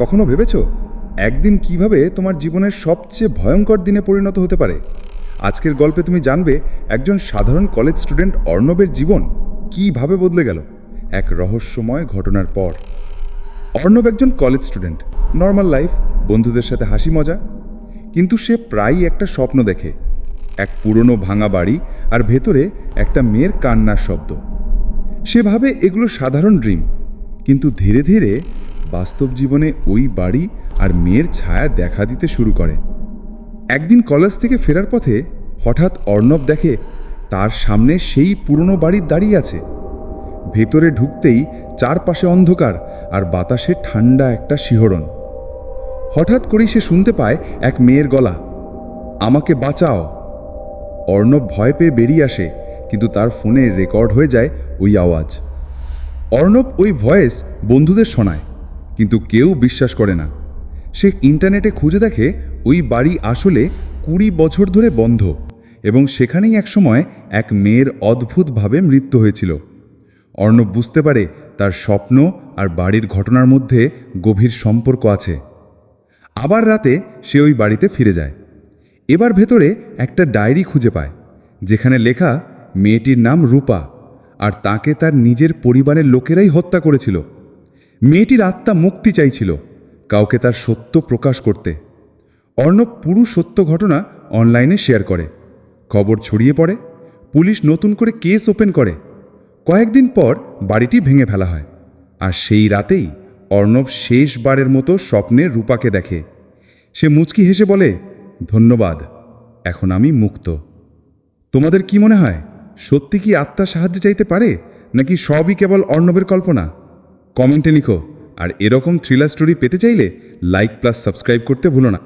কখনো ভেবেছ? একদিন কীভাবে তোমার জীবনের সবচেয়ে ভয়ঙ্কর দিনে পরিণত হতে পারে? আজকের গল্পে তুমি জানবে একজন সাধারণ কলেজ স্টুডেন্ট অর্ণবের জীবন কীভাবে বদলে গেল, এক রহস্যময় ঘটনার পর। অর্ণব একজন কলেজ স্টুডেন্ট নর্মাল লাইফ বন্ধুদের সাথে হাসি মজা। কিন্তু সে প্রায়ই একটা স্বপ্ন দেখে, এক পুরনো ভাঙা বাড়ি আর ভেতরে একটা মেয়ের কান্নার শব্দ। সে ভাবে এগুলো সাধারণ ড্রিম কিন্তু ধীরে ধীরে বাস্তব জীবনে ওই বাড়ি আর মেয়ের ছায়া দেখা দিতে শুরু করে। একদিন কলেজ থেকে ফেরার পথে হঠাৎ অর্ণব দেখে তার সামনে সেই পুরনো বাড়ির দাঁড়িয়ে আছে। ভেতরে ঢুকতেই চারপাশে অন্ধকার আর বাতাসে ঠান্ডা একটা শিহরণ। হঠাৎ করেই সে শুনতে পায় এক মেয়ের গলা, আমাকে বাঁচাও। অর্ণব ভয় পেয়ে বেরিয়ে আসে, কিন্তু তার ফোনে রেকর্ড হয়ে যায় ওই আওয়াজ। অর্ণব ওই ভয়েস বন্ধুদের শোনায়। কিন্তু কেউ বিশ্বাস করে না। সে ইন্টারনেটে খুঁজে দেখে ওই বাড়ি আসলে কুড়ি বছর ধরে বন্ধ এবং সেখানেই একসময় এক মেয়ের অদ্ভুতভাবে মৃত্যু হয়েছিল। অর্ণব বুঝতে পারে তার স্বপ্ন আর বাড়ির ঘটনার মধ্যে গভীর সম্পর্ক আছে। আবার রাতে সে ওই বাড়িতে ফিরে যায়। এবার ভেতরে একটা ডায়েরি খুঁজে পায়, যেখানে লেখা, মেয়েটির নাম রূপা, আর তাকে তার নিজের পরিবারের লোকেরাই হত্যা করেছিল। মেয়েটির আত্মা মুক্তি চাইছিল, কাউকে তার সত্য প্রকাশ করতে। অর্ণব পুরো সত্য ঘটনা অনলাইনে শেয়ার করে। খবর ছড়িয়ে পড়ে, পুলিশ নতুন করে কেস ওপেন করে। কয়েকদিন পর বাড়িটি ভেঙে ফেলা হয়। আর সেই রাতেই অর্ণব শেষবারের মতো স্বপ্নে রূপাকে দেখে। সে মুচকি হেসে বলে, ধন্যবাদ, এখন আমি মুক্ত। তোমাদের কি মনে হয়, সত্যি কি আত্মা সাহায্য চাইতে পারে, নাকি সবই কেবল অর্ণবের কল্পনা? কমেন্টে লিখো। আর এরকম থ্রিলার স্টোরি পেতে চাইলে লাইক প্লাস সাবস্ক্রাইব করতে ভুলো না।